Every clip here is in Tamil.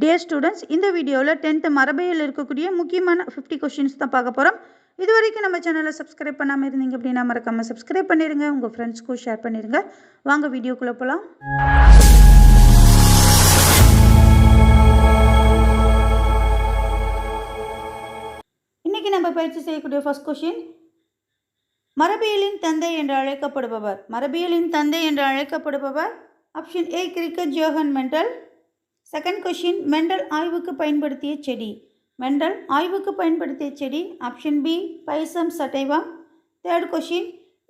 டியர் ஸ்டூடெண்ட்ஸ் இந்த வீடியோவில் டென்த்து மரபையில் இருக்கக்கூடிய முக்கியமான ஃபிஃப்டி கொஷின்ஸ் தான் பார்க்க போகிறோம் இது வரைக்கும் நம்ம சேனலை சப்ஸ்கிரைப் பண்ணாமல் இருந்தீங்க அப்படின்னா மறக்காமல் சப்ஸ்கிரைப் பண்ணிடுங்க உங்கள் ஃப்ரெண்ட்ஸ்க்கும் ஷேர் பண்ணிடுங்க வாங்க வீடியோக்குள்ளே போகலாம் இன்றைக்கி நம்ம பயிற்சி செய்யக்கூடிய ஃபர்ஸ்ட் கொஷின் மரபியலின் தந்தை என்று அழைக்கப்படுபவர். மரபியலின் தந்தை என்று அழைக்கப்படுபவர் option A Gregor Johann Mendel second question Mendel ஆய்வுக்கு பயன்படுத்திய செடி. மெண்டல் ஆய்வுக்கு பயன்படுத்திய செடி option B Pisum சட்டைவா third question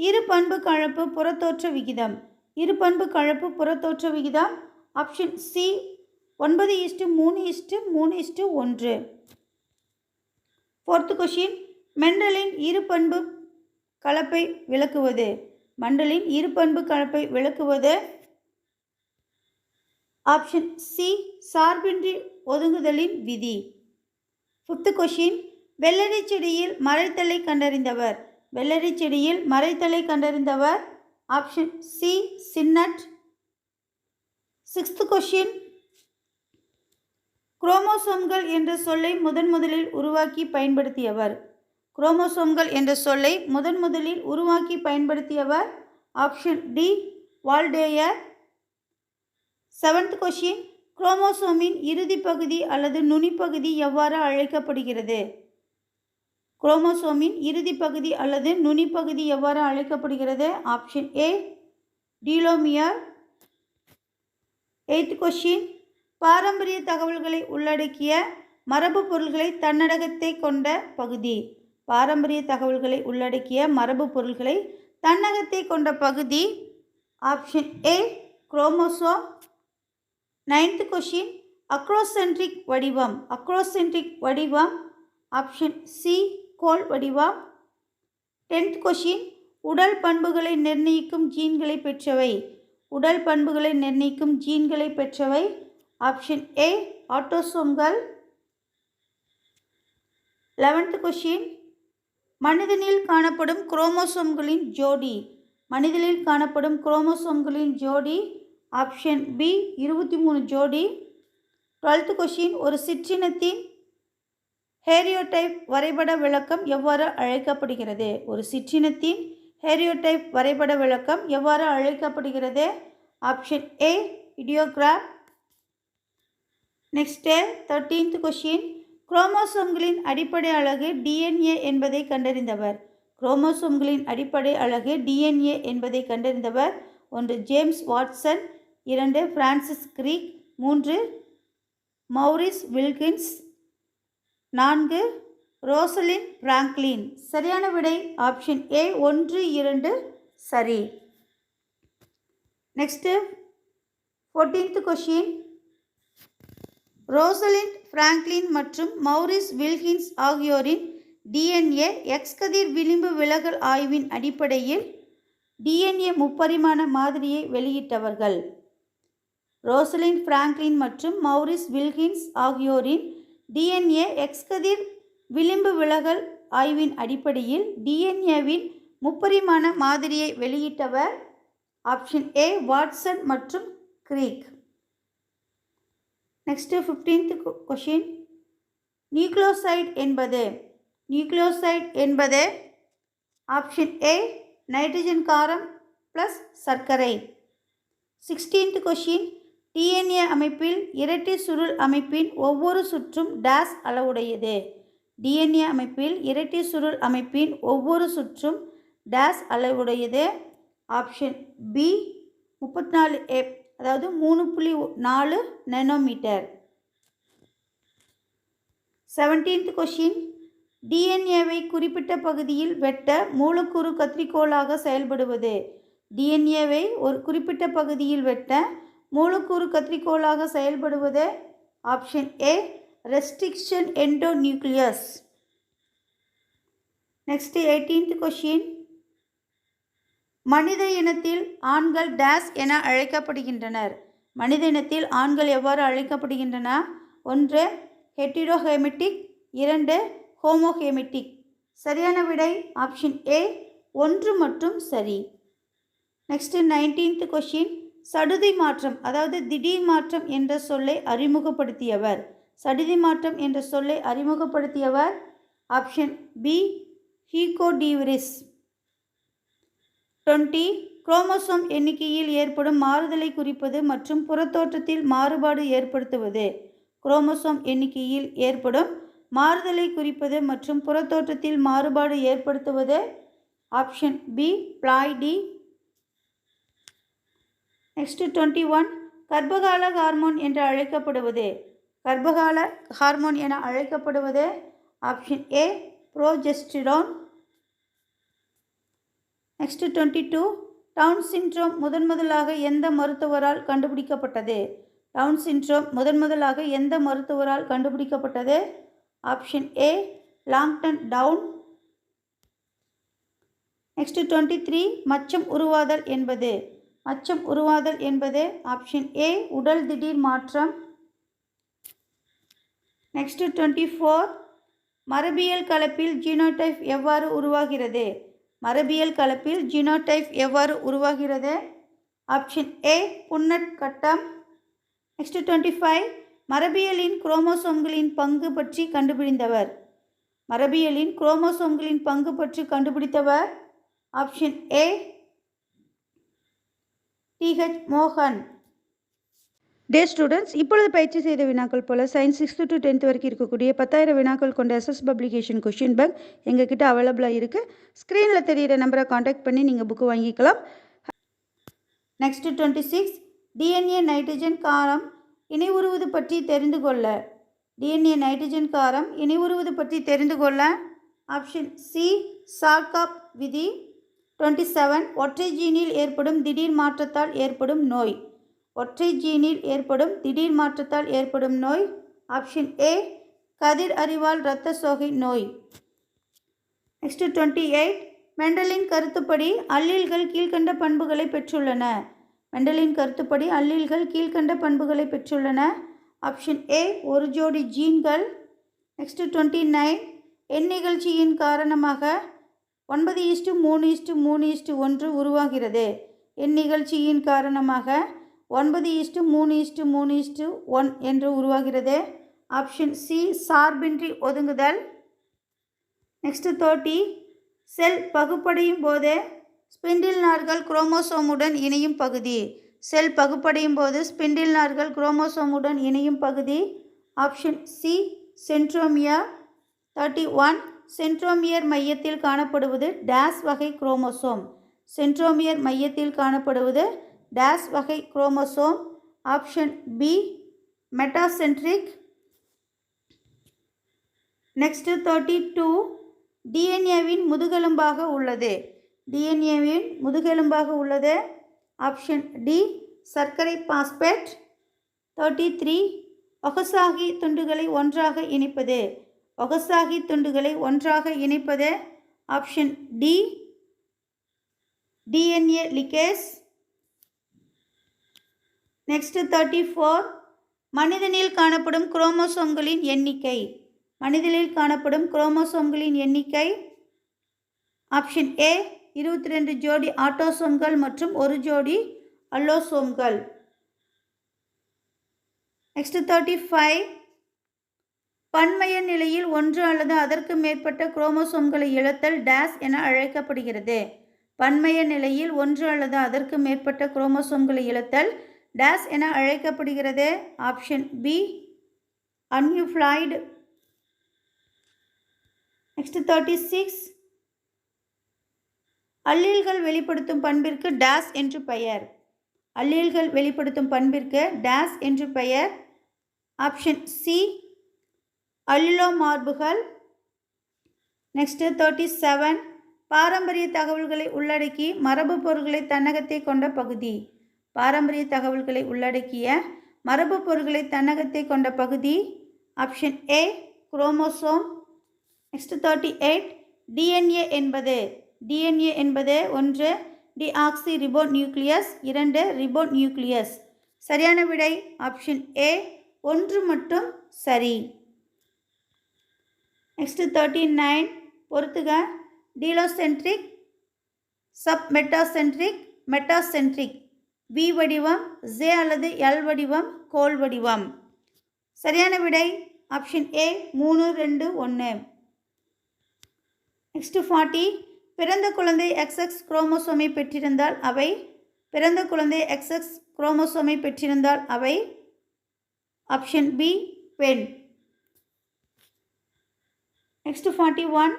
இரு பண்பு கலப்பு புறத்தோற்ற விகிதம். இரு பண்பு கலப்பு புறத்தோற்ற விகிதம் ஆப்ஷன் சி ஒன்பது இஸ்டு மூணு இஸ்டு மூணு இஸ்டு ஒன்று. ஃபோர்த்து கொஷின் மெண்டலின் இரு பண்பு கலப்பை விளக்குவது. மண்டலின் இரு பண்பு கலப்பை விளக்குவது ஆப்ஷன் சி சார்பின்றி ஒதுங்குதலின் விதி. ஃபிஃப்த்து கொஷின் வெள்ளரி செடியில் மறைத்தலை கண்டறிந்தவர். வெள்ளரி செடியில் மறைத்தலை கண்டறிந்தவர். ஆப்ஷன் சி சின்னட். சிக்ஸ்த்து கொஷின் குரோமோசோம்கள் என்ற சொல்லை முதன் முதலில் உருவாக்கி பயன்படுத்தியவர். குரோமோசோம்கள் என்ற சொல்லை முதன் முதலில் உருவாக்கி பயன்படுத்தியவர். Option D Waldeyer. Seventh question குரோமோசோமின் இறுதி பகுதி அல்லது நுனிப்பகுதி எவ்வாறு அழைக்கப்படுகிறது? குரோமோசோமின் இறுதி பகுதி அல்லது நுனிப்பகுதி எவ்வாறு அழைக்கப்படுகிறது? Option A telomere eighth question பாரம்பரிய தகவல்களை உள்ளடக்கிய மரபு பொருள்களை தன்னடகத்தை கொண்ட பகுதி. பாரம்பரிய தகவல்களை உள்ளடக்கிய மரபு பொருள்களை தன்னகத்தை கொண்ட பகுதி. Option A chromosome ninth question acrocentric வடிவம். அக்ரோசென்ட்ரிக் வடிவம் ஆப்ஷன் சி கோல் வடிவம். டென்த் கொஷின் உடல் பண்புகளை நிர்ணயிக்கும் ஜீன்களை பெற்றவை. உடல் பண்புகளை நிர்ணயிக்கும் ஜீன்களை பெற்றவை. ஆப்ஷன் ஏ ஆட்டோசோம்கள் லெவன்த் கொஷின் மனிதனில் காணப்படும் குரோமோசோம்களின் ஜோடி. மனிதனில் காணப்படும் குரோமோசோம்களின் ஜோடி ஆப்ஷன் பி இருபத்தி மூணு ஜோடி. டுவெல்த்து கொஷின் ஒரு சிற்றினத்தின் ஹேரியோடைப் வரைபட விளக்கம் எவ்வாறு அழைக்கப்படுகிறது? ஒரு சிற்றினத்தின் ஹேரியோடைப் வரைபட விளக்கம் எவ்வாறு அழைக்கப்படுகிறது? Option A idiograph next thirteenth question குரோமோசோம்களின் அடிப்படை அழகு டிஎன்ஏ என்பதை கண்டறிந்தவர். குரோமோசோம்களின் அடிப்படை அழகு டிஎன்ஏ என்பதை கண்டறிந்தவர். ஒன்று ஜேம்ஸ் வாட்சன். இரண்டு பிரான்சிஸ் கிரீக். மூன்று மௌரிஸ் வில்கின்ஸ். நான்கு ரோசலின் பிராங்க்லின். சரியான விடை ஆப்ஷன் ஏ ஒன்று இரண்டு சரி. Next fourteenth question Rosalind Franklin மற்றும் மௌரிஸ் வில்கின்ஸ் ஆகியோரின் டிஎன்ஏ எக்ஸ் கதிர் விளிம்பு விலகல் ஆய்வின் அடிப்படையில் டிஎன்ஏ முப்பரிமாண மாதிரியை வெளியிட்டவர்கள். ரோசலின் பிராங்க்லின் மற்றும் மௌரிஸ் வில்கின்ஸ் ஆகியோரின் டிஎன்ஏ எக்ஸ்கதிர் விளிம்பு விலகல் ஆய்வின் அடிப்படையில் டிஎன்ஏவின் முப்பரிமாண மாதிரியை வெளியிட்டவர் ஆப்ஷன் ஏ வாட்சன் மற்றும் Crick. Next fifteenth question nucleoside என்பது நியூக்ளியோசைட் என்பது ஆப்ஷன் ஏ நைட்ரஜன் காரம் ப்ளஸ் சர்க்கரை. சிக்ஸ்டீன்த் கொஷின் டிஎன்ஏ அமைப்பில் இரட்டை சுருள் அமைப்பின் ஒவ்வொரு சுற்றும் டேஸ் அளவுடையது. டிஎன்ஏ அமைப்பில் இரட்டை சுருள் அமைப்பின் ஒவ்வொரு சுற்றும் டேஸ் அளவுடையது. ஆப்ஷன் பி முப்பத்தி நாலு ஏ அதாவது மூணு புள்ளி நாலு நெனோமீட்டர் செவன்டீன்த் கொஷின் டிஎன்ஏவை குறிப்பிட்ட பகுதியில் வெட்ட மூலக்கூறு கத்திரிக்கோளாக செயல்படுவது. டிஎன்ஏவை ஒரு குறிப்பிட்ட பகுதியில் வெட்ட மூலக்கூறு கத்திரிக்கோளாக செயல்படுவது option A restriction endonuclease next eighteenth question மனித இனத்தில் ஆண்கள் டேஸ் என அழைக்கப்படுகின்றனர். மனித இனத்தில் ஆண்கள் எவ்வாறு அழைக்கப்படுகின்றன? ஒன்று ஹெட்டிடோஹெமிட்டிக் இரண்டு ஹோமோஹேமெட்டிக் சரியான விடை ஆப்ஷன் ஏ ஒன்று மற்றும் சரி. நெக்ஸ்ட்டு நைன்டீன்த் கொஷின் சடுதி மாற்றம் அதாவது திடீர் மாற்றம் என்ற சொல்லை அறிமுகப்படுத்தியவர். சடுதி மாற்றம் என்ற சொல்லை அறிமுகப்படுத்தியவர் option B Hugo de Vries. Twenty chromosome எண்ணிக்கையில் ஏற்படும் மாறுதலை குறிப்பது மற்றும் புறத்தோற்றத்தில் மாறுபாடு ஏற்படுத்துவது. குரோமோசோம் எண்ணிக்கையில் ஏற்படும் மாறுதலை குறிப்பது மற்றும் புறத்தோற்றத்தில் மாறுபாடு ஏற்படுத்துவது option B ploidy next twenty one கர்ப்பகால hormone என்று அழைக்கப்படுவது. கர்ப்பகால ஹார்மோன் என அழைக்கப்படுவது option A progesterone next twenty two Down syndrome முதன் முதலாக எந்த மருத்துவரால் கண்டுபிடிக்கப்பட்டது? டவுன் சிண்ட்ரோம் முதன் முதலாக எந்த மருத்துவரால் கண்டுபிடிக்கப்பட்டது? Option A Langdon Down. Next twenty three மச்சம் உருவாதல் என்பது. அச்சம் உருவாதல் என்பது ஆப்ஷன் ஏ உடல் திடீர் மாற்றம். நெக்ஸ்ட் டுவெண்ட்டி ஃபோர் மரபியல் கலப்பில் ஜீனோடைப் எவ்வாறு உருவாகிறது? மரபியல் கலப்பில் ஜீனோடைப் எவ்வாறு உருவாகிறது? ஆப்ஷன் ஏ புன்னட் கட்டம். நெக்ஸ்ட் டுவெண்ட்டி ஃபைவ் மரபியலின் குரோமோசோம்களின் பங்கு பற்றி கண்டுபிடித்தவர். மரபியலின் குரோமோசோம்களின் பங்கு பற்றி கண்டுபிடித்தவர். ஆப்ஷன் ஏ டிஹெச் மோகன் டே ஸ்டூடெண்ட்ஸ் இப்பொழுது பயிற்சி செய்த வினாக்கள் போல சயின்ஸ் சிக்ஸ்த்து டு டென்த் வரைக்கும் இருக்கக்கூடிய பத்தாயிரம் வினாக்கள் கொண்ட எஸ்எஸ் பப்ளிகேஷன் கொஷின் பேங்க் எங்ககிட்ட அவைலபிளாக இருக்குது ஸ்க்ரீனில் தெரிகிற நம்பரை காண்டாக்ட் பண்ணி நீங்கள் புக்கு வாங்கிக்கலாம். Next twenty six DNA nitrogen காரம் இணைவுறுவது பற்றி தெரிந்து கொள்ள. டிஎன்ஏ நைட்ரஜன் காரம் இணைவுறுவது பற்றி தெரிந்து கொள்ள. ஆப்ஷன் சி சார்காப் விதி. டுவெண்ட்டி செவன் ஒற்றை ஜீனில் ஏற்படும் திடீர் மாற்றத்தால் ஏற்படும் நோய். ஒற்றை ஜீனில் ஏற்படும் திடீர் மாற்றத்தால் ஏற்படும் நோய். ஆப்ஷன் ஏ கதிர் அறிவால் இரத்த சோகை நோய். நெக்ஸ்ட் டுவெண்ட்டி எயிட் மெண்டலின் கருத்துப்படி அல்லீல்கள் கீழ்கண்ட பண்புகளை பெற்றுள்ளன. மெண்டலின் கருத்துப்படி அல்லீல்கள் கீழ்கண்ட பண்புகளை பெற்றுள்ளன. ஆப்ஷன் ஏ ஒரு ஜோடி ஜீன்கள். நெக்ஸ்ட் டுவெண்ட்டி நைன் எண் நிகழ்ச்சியின் காரணமாக ஒன்பது இஸ்டு மூணு இஸ்டு மூணு இஸ்டு ஒன்று உருவாகிறது. இந்நிகழ்ச்சியின் காரணமாக ஒன்பது இஸ்டு மூணு இஸ்டு மூணு இஸ்டு ஒன் என்று உருவாகிறது. ஆப்ஷன் சி சார்பின்றி ஒதுங்குதல். நெக்ஸ்ட்டு தேர்ட்டி செல் பகுப்படையும் போது ஸ்பிண்டில் நார்கள் குரோமோசோமுடன் இணையும் பகுதி. செல் பகுப்படையும் போது ஸ்பிண்டில் நார்கள் குரோமோசோமுடன் இணையும் பகுதி. Option C centromere. Thirty one centromere மையத்தில் காணப்படுவது டேஸ் வகை குரோமோசோம். சென்ட்ரோமியர் மையத்தில் காணப்படுவது டேஸ் வகை chromosome. Option B metacentric. Next thirty two டிஎன்ஏவின் முதுகெலும்பாக உள்ளது. டிஎன்ஏவின் முதுகெலும்பாக உள்ளது. ஆப்ஷன் டி சர்க்கரை பாஸ்பேட். தேர்ட்டி த்ரீ ஒகசாகி துண்டுகளை ஒன்றாக இணைப்பது. ஒகசாகி துண்டுகளை ஒன்றாக இணைப்பது option D DNA ligase next thirty four மனிதனில் காணப்படும் குரோமோசோம்களின் எண்ணிக்கை. மனிதனில் காணப்படும் குரோமோசோம்களின் எண்ணிக்கை. ஆப்ஷன் ஏ இருபத்தி ரெண்டு ஜோடி ஆட்டோசோம்கள் மற்றும் ஒரு ஜோடி அல்லோசோம்கள். நெக்ஸ்ட் தேர்ட்டி ஃபைவ் பன்மைய நிலையில் ஒன்று அல்லது அதற்கு மேற்பட்ட குரோமோசோம்களை இழத்தல் டேஸ் என அழைக்கப்படுகிறது. பன்மைய நிலையில் ஒன்று அல்லது அதற்கு மேற்பட்ட குரோமோசோம்களை இழத்தல் டேஸ் என அழைக்கப்படுகிறது. Option B aneuploidy. Next thirty six. அல்லீல்கள் வெளிப்படுத்தும் பண்பிற்கு டேஸ் என்று பெயர். அல்லீல்கள் வெளிப்படுத்தும் பண்பிற்கு டேஸ் என்று பெயர். ஆப்ஷன் சி அல்லிலோமார்புகள் நெக்ஸ்ட்டு தேர்ட்டி செவன் பாரம்பரிய தகவல்களை உள்ளடக்கி மரபு பொருட்களை தன்னகத்தை கொண்ட பகுதி. பாரம்பரிய தகவல்களை உள்ளடக்கிய மரபு பொருட்களை தன்னகத்தை கொண்ட பகுதி. Option A chromosome next thirty eight DNA என்பது டிஎன்ஏ என்பது ஒன்று டிஆக்சி ரிபோ நியூக்ளியஸ் இரண்டு ரிபோ நியூக்ளியஸ் சரியான விடை ஆப்ஷன் ஏ ஒன்று மட்டும் சரி. நெக்ஸ்ட்டு தேர்ட்டி நைன் பொறுத்துக. Telocentric sub metacentric metacentric V வடிவம் ஜே அல்லது எல் வடிவம் கோல் வடிவம். சரியான விடை ஆப்ஷன் ஏ மூணு ரெண்டு ஒன்று நெக்ஸ்ட்டு ஃபார்ட்டி பிறந்த குழந்தை எக்ஸ்எக்ஸ் குரோமோசோமை பெற்றிருந்தால் அவை பிறந்த குழந்தை எக்ஸ்எக்ஸ் குரோமோசோமை பெற்றிருந்தால் அவை ஆப்ஷன் பி பெண். நெக்ஸ்ட் ஃபார்ட்டி ஒன்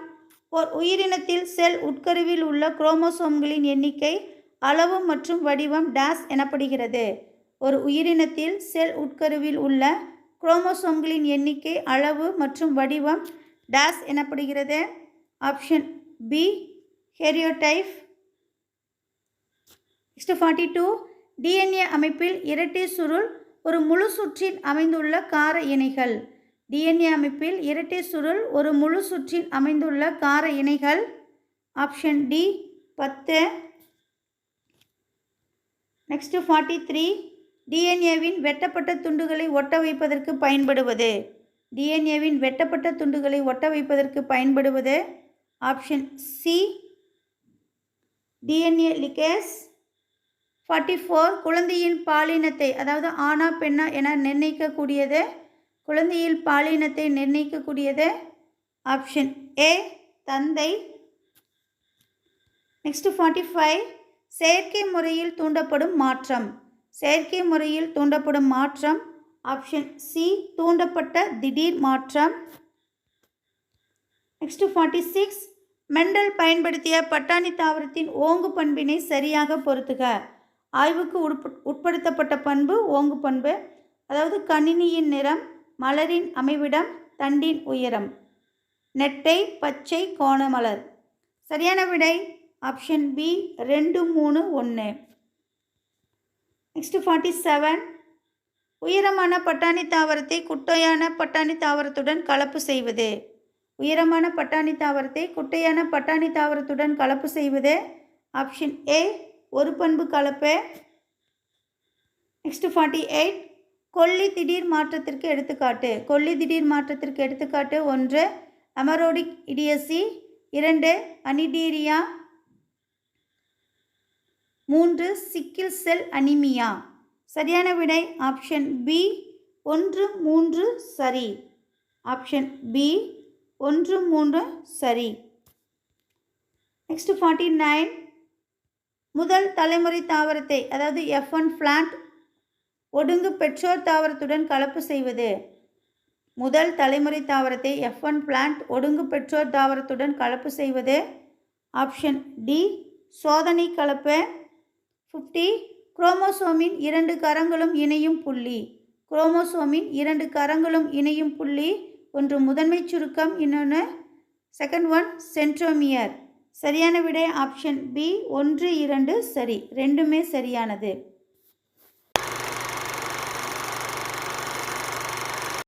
ஓர் உயிரினத்தில் செல் உட்கருவில் உள்ள குரோமோசோம்களின் எண்ணிக்கை அளவு மற்றும் வடிவம் டேஸ் எனப்படுகிறது. ஒரு உயிரினத்தில் செல் உட்கருவில் உள்ள குரோமோசோம்களின் எண்ணிக்கை அளவு மற்றும் வடிவம் டேஸ் எனப்படுகிறது. Option B karyotype next forty two DNA அமைப்பில் இரட்டை சுருள் ஒரு முழு சுற்றில் அமைந்துள்ள கார இணைகள். டிஎன்ஏ அமைப்பில் இரட்டை சுருள் ஒரு முழு சுற்றில் அமைந்துள்ள கார இணைகள். ஆப்ஷன் டி பத்து. நெக்ஸ்ட்டு ஃபார்ட்டி த்ரீ டிஎன்ஏவின் வெட்டப்பட்ட துண்டுகளை ஒட்ட வைப்பதற்கு பயன்படுவது. டிஎன்ஏவின் வெட்டப்பட்ட துண்டுகளை ஒட்ட வைப்பதற்கு பயன்படுவது. Option C DNA ligase forty four குழந்தையின் பாலினத்தை அதாவது ஆணா பெண்ணா என நிர்ணயிக்கக்கூடியது. குழந்தையில் பாலினத்தை நிர்ணயிக்கக்கூடியது ஆப்ஷன் ஏ தந்தை. நெக்ஸ்ட் ஃபார்ட்டி ஃபைவ் செயற்கை முறையில் தூண்டப்படும் மாற்றம். செயற்கை முறையில் தூண்டப்படும் மாற்றம் ஆப்ஷன் சி தூண்டப்பட்ட திடீர் மாற்றம். நெக்ஸ்ட் ஃபார்ட்டி சிக்ஸ் மெண்டல் பயன்படுத்திய பட்டாணி தாவரத்தின் ஓங்கு பண்பினை சரியாக பொருத்துக. ஆய்வுக்கு உட்படுத்தப்பட்ட பண்பு ஓங்கு பண்பு அதாவது கணினியின் நிறம் மலரின் அமைவிடம் தண்டின் உயரம். நெட்டை பச்சை கோணமலர் சரியான விடை? ஆப்ஷன் பி ரெண்டு மூணு ஒன்று நெக்ஸ்ட் ஃபார்ட்டி செவன். உயரமான பட்டாணி தாவரத்தை குட்டையான பட்டாணி தாவரத்துடன் கலப்பு செய்வது. உயரமான பட்டாணி தாவரத்தை குட்டையான பட்டாணி தாவரத்துடன் கலப்பு செய்வது. ஆப்ஷன் ஏ ஒரு பண்பு கலப்பு. Next forty eight. கொல்லி திடீர் மாற்றத்திற்கு எடுத்துக்காட்டு. கொல்லி திடீர் மாற்றத்திற்கு எடுத்துக்காட்டு ஒன்று அமரோடிக் இடியசி. இரண்டு அனிடீரியா. மூன்று சிக்கில் செல் அனிமியா. சரியான விடை ஆப்ஷன் பி ஒன்று மூன்று சரி. ஆப்ஷன் பி ஒன்று மூன்று சரி. Next forty nine. முதல் தலைமுறை தாவரத்தை அதாவது எஃப் ஒன் பிளான்ட் ஒடுங்கு பெற்றோர் தாவரத்துடன் கலப்பு செய்வது. முதல் தலைமுறை தாவரத்தை எஃப் ஒன் பிளான்ட் ஒடுங்கு பெற்றோர் தாவரத்துடன் கலப்பு செய்வது. ஆப்ஷன் டி சோதனை கலப்பு. ஃபிஃப்டி குரோமோசோமின் இரண்டு கரங்களும் இணையும் புள்ளி. குரோமோசோமின் இரண்டு கரங்களும் இணையும் புள்ளி. ஒன்று முதன்மை சுருக்கம் இன்னொன்று செகண்ட் ஒன் சென்ட்ரோமியர் சரியான விடை ஆப்ஷன் பி ஒன்று இரண்டு சரி. ரெண்டுமே சரியானது.